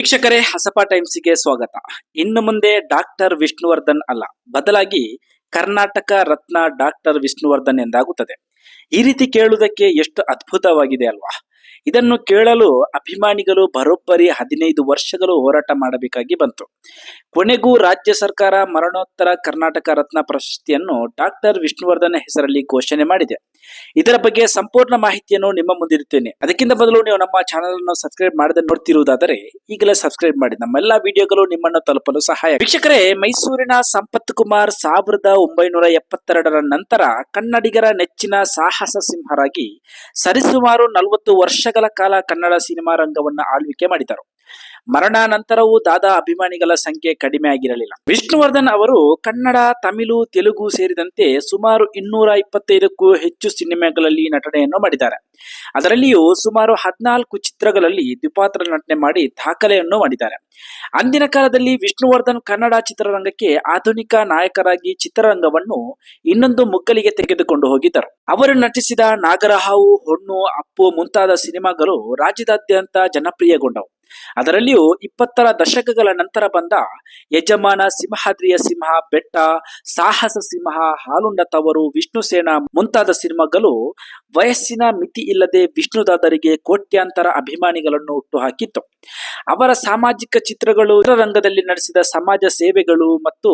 ವೀಕ್ಷಕರೇ, ಹಸಪ ಟೈಮ್ಸ್ಗೆ ಸ್ವಾಗತ. ಇನ್ನು ಮುಂದೆ ಡಾಕ್ಟರ್ ವಿಷ್ಣುವರ್ಧನ್ ಅಲ್ಲ. ಬದಲಾಗಿ ಕರ್ನಾಟಕ ರತ್ನ ಡಾಕ್ಟರ್ ವಿಷ್ಣುವರ್ಧನ್ ಎಂದಾಗುತ್ತದೆ. ಈ ರೀತಿ ಕೇಳುವುದಕ್ಕೆ ಎಷ್ಟು ಅದ್ಭುತವಾಗಿದೆ ಅಲ್ವಾ? ಇದನ್ನು ಕೇಳಲು ಅಭಿಮಾನಿಗಳು ಬರೋಬ್ಬರಿ ಹದಿನೈದು ವರ್ಷಗಳು ಹೋರಾಟ ಮಾಡಬೇಕಾಗಿ ಬಂತು. ಕೊನೆಗೂ ರಾಜ್ಯ ಸರ್ಕಾರ ಮರಣೋತ್ತರ ಕರ್ನಾಟಕ ರತ್ನ ಪ್ರಶಸ್ತಿಯನ್ನು ಡಾಕ್ಟರ್ ವಿಷ್ಣುವರ್ಧನ್ ಹೆಸರಲ್ಲಿ ಘೋಷಣೆ ಮಾಡಿದೆ. ಇದರ ಬಗ್ಗೆ ಸಂಪೂರ್ಣ ಮಾಹಿತಿಯನ್ನು ನಿಮ್ಮ ಮುಂದಿರುತ್ತೇನೆ ಅದಕ್ಕಿಂತ ಮೊದಲು ನೀವು ನಮ್ಮ ಚಾನೆಲ್ ಅನ್ನು ಸಬ್ಸ್ಕ್ರೈಬ್ ಮಾಡದೆ ನೋಡ್ತಿರುವುದಾದರೆ ಈಗಲೇ ಸಬ್ಸ್ಕ್ರೈಬ್ ಮಾಡಿ. ನಮ್ಮೆಲ್ಲ ವಿಡಿಯೋಗಳು ನಿಮ್ಮನ್ನು ತಲುಪಲು ಸಹಾಯ ವೀಕ್ಷಕರೇ, ಮೈಸೂರಿನ ಸಂಪತ್ ಕುಮಾರ್ ಸಾವಿರದ ಒಂಬೈನೂರ ಎಪ್ಪತ್ತೆರಡರ ನಂತರ ಕನ್ನಡಿಗರ ನೆಚ್ಚಿನ ಸಾಹಸ ಸಿಂಹರಾಗಿ ಸರಿಸುಮಾರು ನಲವತ್ತು ವರ್ಷಗಳ ಕಾಲ ಕನ್ನಡ ಸಿನಿಮಾ ರಂಗವನ್ನು ಆಳ್ವಿಕೆ ಮಾಡಿದರು. ಮರಣಾನಂತರವೂ ದಾದಾ ಅಭಿಮಾನಿಗಳ ಸಂಖ್ಯೆ ಕಡಿಮೆ ಆಗಿರಲಿಲ್ಲ. ವಿಷ್ಣುವರ್ಧನ್ ಅವರು ಕನ್ನಡ, ತಮಿಳು, ತೆಲುಗು ಸೇರಿದಂತೆ ಸುಮಾರು ಇನ್ನೂರ ಇಪ್ಪತ್ತೈದಕ್ಕೂ ಹೆಚ್ಚು ಸಿನಿಮಾಗಳಲ್ಲಿ ನಟನೆಯನ್ನು ಮಾಡಿದ್ದಾರೆ. ಅದರಲ್ಲಿಯೂ ಸುಮಾರು ಹದಿನಾಲ್ಕು ಚಿತ್ರಗಳಲ್ಲಿ ದ್ವಿಪಾತ್ರ ನಟನೆ ಮಾಡಿ ದಾಖಲೆಯನ್ನು ಮಾಡಿದ್ದಾರೆ. ಅಂದಿನ ಕಾಲದಲ್ಲಿ ವಿಷ್ಣುವರ್ಧನ್ ಕನ್ನಡ ಚಿತ್ರರಂಗಕ್ಕೆ ಆಧುನಿಕ ನಾಯಕರಾಗಿ ಚಿತ್ರರಂಗವನ್ನು ಇನ್ನೊಂದು ಮುಗ್ಗಲಿಗೆ ತೆಗೆದುಕೊಂಡು ಹೋಗಿದ್ದರು. ಅವರು ನಟಿಸಿದ ನಾಗರಹಾವು, ಹೊಣ್ಣು, ಅಪ್ಪು ಮುಂತಾದ ಸಿನಿಮಾಗಳು ರಾಜ್ಯದಾದ್ಯಂತ ಜನಪ್ರಿಯಗೊಂಡವು. ಅದರಲ್ಲಿಯೂ ಇಪ್ಪತ್ತರ ದಶಕಗಳ ನಂತರ ಬಂದ ಯಜಮಾನ ಸಿಂಹಾದ್ರಿಯ ಸಿಂಹ, ಬೆಟ್ಟ, ಸಾಹಸ ಸಿಂಹ, ಹಾಲುಂಡ ತವರು, ವಿಷ್ಣು ಸೇನಾ ಮುಂತಾದ ಸಿನಿಮಾಗಳು ವಯಸ್ಸಿನ ಮಿತಿ ಇಲ್ಲದೆ ವಿಷ್ಣುದಾದರಿಗೆ ಕೋಟ್ಯಾಂತರ ಅಭಿಮಾನಿಗಳನ್ನು ಹುಟ್ಟುಹಾಕಿತ್ತು. ಅವರ ಸಾಮಾಜಿಕ ಚಿತ್ರಗಳು ಚಿತ್ರರಂಗದಲ್ಲಿ ನಡೆಸಿದ ಸಮಾಜ ಸೇವೆಗಳು ಮತ್ತು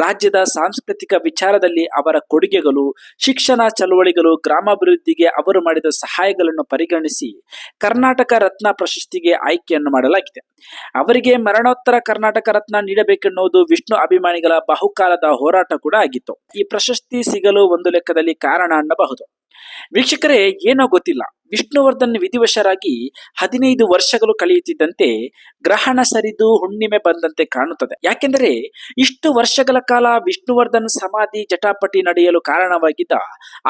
ರಾಜ್ಯದ ಸಾಂಸ್ಕೃತಿಕ ವಿಚಾರದಲ್ಲಿ ಅವರ ಕೊಡುಗೆಗಳು, ಶಿಕ್ಷಣ ಚಳವಳಿಗಳು, ಗ್ರಾಮಾಭಿವೃದ್ಧಿಗೆ ಅವರು ಮಾಡಿದ ಸಹಾಯಗಳನ್ನು ಪರಿಗಣಿಸಿ ಕರ್ನಾಟಕ ರತ್ನ ಪ್ರಶಸ್ತಿಗೆ ಆಯ್ಕೆಯನ್ನು ಮಾಡಲಾಗಿದೆ. ಅವರಿಗೆ ಮರಣೋತ್ತರ ಕರ್ನಾಟಕ ರತ್ನ ನೀಡಬೇಕೆನ್ನುವುದು ವಿಷ್ಣು ಅಭಿಮಾನಿಗಳ ಬಹುಕಾಲದ ಹೋರಾಟ ಕೂಡ ಆಗಿತ್ತು. ಈ ಪ್ರಶಸ್ತಿ ಸಿಗಲು ಒಂದು ಲೆಕ್ಕದಲ್ಲಿ ಕಾರಣ ಅನ್ನಬಹುದು. ವೀಕ್ಷಕರೇ, ಏನೋ ಗೊತ್ತಿಲ್ಲ. ವಿಷ್ಣುವರ್ಧನ್ ವಿಧಿವಶರಾಗಿ ಹದಿನೈದು ವರ್ಷಗಳು ಕಳೆಯುತ್ತಿದ್ದಂತೆ ಗ್ರಹಣ ಸರಿದು ಹುಣ್ಣಿಮೆ ಬಂದಂತೆ ಕಾಣುತ್ತದೆ. ಯಾಕೆಂದರೆ ಇಷ್ಟು ವರ್ಷಗಳ ಕಾಲ ವಿಷ್ಣುವರ್ಧನ್ ಸಮಾಧಿ ಜಟಾಪಟಿ ನಡೆಯಲು ಕಾರಣವಾಗಿದ್ದ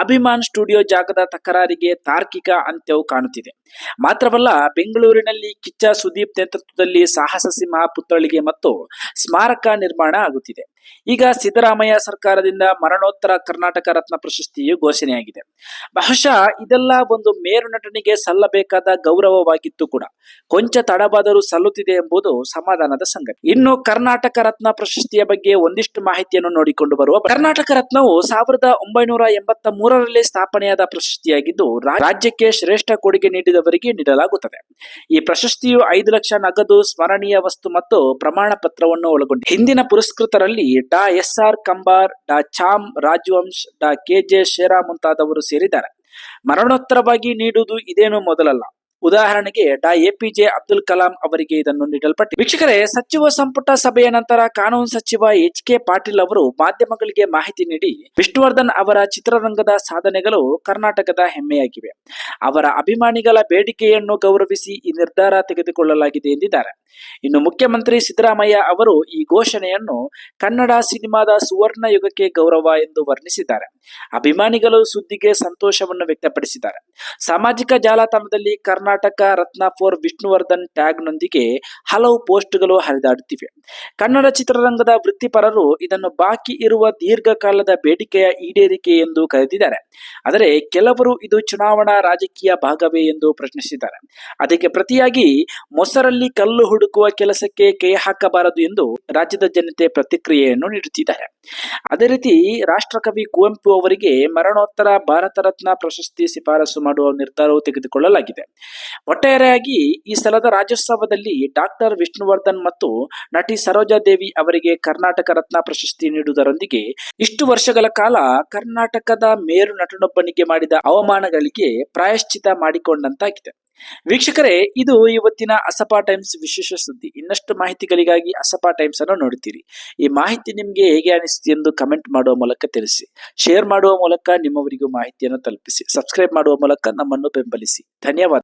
ಅಭಿಮಾನ್ ಸ್ಟುಡಿಯೋ ಜಾಗದ ತಕರಾರಿಗೆ ತಾರ್ಕಿಕ ಅಂತ್ಯವು ಕಾಣುತ್ತಿದೆ. ಮಾತ್ರವಲ್ಲ, ಬೆಂಗಳೂರಿನಲ್ಲಿ ಕಿಚ್ಚ ಸುದೀಪ್ ನೇತೃತ್ವದಲ್ಲಿ ಸಾಹಸ ಸಿಂಹ ಪುತ್ಥಳಿಗೆ ಮತ್ತು ಸ್ಮಾರಕ ನಿರ್ಮಾಣ ಆಗುತ್ತಿದೆ. ಈಗ ಸಿದ್ದರಾಮಯ್ಯ ಸರ್ಕಾರದಿಂದ ಮರಣೋತ್ತರ ಕರ್ನಾಟಕ ರತ್ನ ಪ್ರಶಸ್ತಿಯು ಘೋಷಣೆಯಾಗಿದೆ. ಬಹುಶಃ ಇದೆಲ್ಲ ಒಂದು ಮೇರು ನಟನಿಗೆ ಸಲ್ಲಬೇಕಾದ ಗೌರವವಾಗಿತ್ತು ಕೂಡ. ಕೊಂಚ ತಡವಾದರೂ ಸಲ್ಲುತ್ತಿದೆ ಎಂಬುದು ಸಮಾಧಾನದ ಸಂಗತಿ. ಇನ್ನು ಕರ್ನಾಟಕ ರತ್ನ ಪ್ರಶಸ್ತಿಯ ಬಗ್ಗೆ ಒಂದಿಷ್ಟು ಮಾಹಿತಿಯನ್ನು ನೋಡಿಕೊಂಡು ಬರುವ ಕರ್ನಾಟಕ ರತ್ನವು ಸಾವಿರದ ಒಂಬೈನೂರ ಎಂಬತ್ತ ಮೂರರಲ್ಲಿ ಸ್ಥಾಪನೆಯಾದ ಪ್ರಶಸ್ತಿಯಾಗಿದ್ದು ರಾಜ್ಯಕ್ಕೆ ಶ್ರೇಷ್ಠ ಕೊಡುಗೆ ನೀಡಿದವರಿಗೆ ನೀಡಲಾಗುತ್ತದೆ. ಈ ಪ್ರಶಸ್ತಿಯು ಐದು ಲಕ್ಷ ನಗದು ಸ್ಮರಣೀಯ ವಸ್ತು ಮತ್ತು ಪ್ರಮಾಣ ಪತ್ರವನ್ನು ಒಳಗೊಂಡಿದೆ. ಹಿಂದಿನ ಪುರಸ್ಕೃತರಲ್ಲಿ ಡಾ ಎಸ್ ಆರ್ ಕಂಬಾರ್, ಡಾ ಚಾಮ್ ರಾಜವಂಶ್, ಡಾ ಕೆ ಜೆ ಶೇರಾ ಮುಂತಾದವರು ಸೇರಿದ್ದಾರೆ. ಮರಣೋತ್ತರವಾಗಿ ನೀಡುವುದು ಇದೇನು ಮೊದಲಲ್ಲ. ಉದಾಹರಣೆಗೆ ಡಾ. ಎಪಿಜೆ ಅಬ್ದುಲ್ ಕಲಾಂ ಅವರಿಗೆ ಇದನ್ನು ನೀಡಲ್ಪಟ್ಟಿದೆ. ವೀಕ್ಷಕರೇ, ಸಚಿವ ಸಂಪುಟ ಸಭೆಯ ನಂತರ ಕಾನೂನು ಸಚಿವ ಎಚ್ ಕೆ ಪಾಟೀಲ್ ಅವರು ಮಾಧ್ಯಮಗಳಿಗೆ ಮಾಹಿತಿ ನೀಡಿ ವಿಷ್ಣುವರ್ಧನ್ ಅವರ ಚಿತ್ರರಂಗದ ಸಾಧನೆಗಳು ಕರ್ನಾಟಕದ ಹೆಮ್ಮೆಯಾಗಿವೆ. ಅವರ ಅಭಿಮಾನಿಗಳ ಬೇಡಿಕೆಯನ್ನು ಗೌರವಿಸಿ ಈ ನಿರ್ಧಾರ ತೆಗೆದುಕೊಳ್ಳಲಾಗಿದೆ ಎಂದಿದ್ದಾರೆ. ಇನ್ನು ಮುಖ್ಯಮಂತ್ರಿ ಸಿದ್ದರಾಮಯ್ಯ ಅವರು ಈ ಘೋಷಣೆಯನ್ನು ಕನ್ನಡ ಸಿನಿಮಾದ ಸುವರ್ಣ ಯುಗಕ್ಕೆ ಗೌರವ ಎಂದು ವರ್ಣಿಸಿದ್ದಾರೆ. ಅಭಿಮಾನಿಗಳು ಸುದ್ದಿಗೆ ಸಂತೋಷವನ್ನು ವ್ಯಕ್ತಪಡಿಸಿದ್ದಾರೆ. ಸಾಮಾಜಿಕ ಜಾಲತಾಣದಲ್ಲಿ ಕರ್ನಾಟಕ ರತ್ನ ಫೋರ್ ವಿಷ್ಣುವರ್ಧನ್ ಟ್ಯಾಗ್ನೊಂದಿಗೆ ಹಲವು ಪೋಸ್ಟ್ಗಳು ಹರಿದಾಡುತ್ತಿವೆ. ಕನ್ನಡ ಚಿತ್ರರಂಗದ ವೃತ್ತಿಪರರು ಇದನ್ನು ಬಾಕಿ ಇರುವ ದೀರ್ಘಕಾಲದ ಬೇಡಿಕೆಯ ಈಡೇರಿಕೆ ಎಂದು ಕರೆದಿದ್ದಾರೆ. ಆದರೆ ಕೆಲವರು ಇದು ಚುನಾವಣಾ ರಾಜಕೀಯ ಭಾಗವೇ ಎಂದು ಪ್ರಶ್ನಿಸಿದ್ದಾರೆ. ಅದಕ್ಕೆ ಪ್ರತಿಯಾಗಿ ಮೊಸರಲ್ಲಿ ಕಲ್ಲು ಹುಡುಕುವ ಕೆಲಸಕ್ಕೆ ಕೈ ಹಾಕಬಾರದು ಎಂದು ರಾಜ್ಯದ ಜನತೆ ಪ್ರತಿಕ್ರಿಯೆಯನ್ನು ನೀಡುತ್ತಿದ್ದಾರೆ. ಅದೇ ರೀತಿ ರಾಷ್ಟ್ರಕವಿ ಕುವೆಂಪು ಅವರಿಗೆ ಮರಣೋತ್ತರ ಭಾರತ ರತ್ನ ಪ್ರಶಸ್ತಿ ಶಿಫಾರಸು ಮಾಡುವ ನಿರ್ಧಾರವು ತೆಗೆದುಕೊಳ್ಳಲಾಗಿದೆ. ಒಟ್ಟಾರೆಯಾಗಿ ಈ ಸಲದ ರಾಜ್ಯೋತ್ಸವದಲ್ಲಿ ಡಾಕ್ಟರ್ ವಿಷ್ಣುವರ್ಧನ್ ಮತ್ತು ನಟಿ ಸರೋಜಾದೇವಿ ಅವರಿಗೆ ಕರ್ನಾಟಕ ರತ್ನ ಪ್ರಶಸ್ತಿ ನೀಡುವುದರೊಂದಿಗೆ ಇಷ್ಟು ವರ್ಷಗಳ ಕಾಲ ಕರ್ನಾಟಕದ ಮೇರು ನಟನೊಬ್ಬನಿಗೆ ಮಾಡಿದ ಅವಮಾನಗಳಿಗೆ ಪ್ರಾಯಶ್ಚಿತ ಮಾಡಿಕೊಂಡಂತಾಗಿದೆ. ವೀಕ್ಷಕರೇ, ಇದು ಇವತ್ತಿನ ಅಸಪಾ ಟೈಮ್ಸ್ ವಿಶೇಷ ಸುದ್ದಿ. ಇನ್ನಷ್ಟು ಮಾಹಿತಿಗಳಿಗಾಗಿ ಅಸಪಾ ಟೈಮ್ಸ್ ಅನ್ನು ನೋಡುತ್ತೀರಿ. ಈ ಮಾಹಿತಿ ನಿಮಗೆ ಹೇಗೆ ಅನಿಸ್ತಿ ಎಂದು ಕಮೆಂಟ್ ಮಾಡುವ ಮೂಲಕ ತಿಳಿಸಿ. ಶೇರ್ ಮಾಡುವ ಮೂಲಕ ನಿಮ್ಮವರಿಗೂ ಮಾಹಿತಿಯನ್ನು ತಲುಪಿಸಿ. ಸಬ್ಸ್ಕ್ರೈಬ್ ಮಾಡುವ ಮೂಲಕ ನಮ್ಮನ್ನು ಬೆಂಬಲಿಸಿ. ಧನ್ಯವಾದ.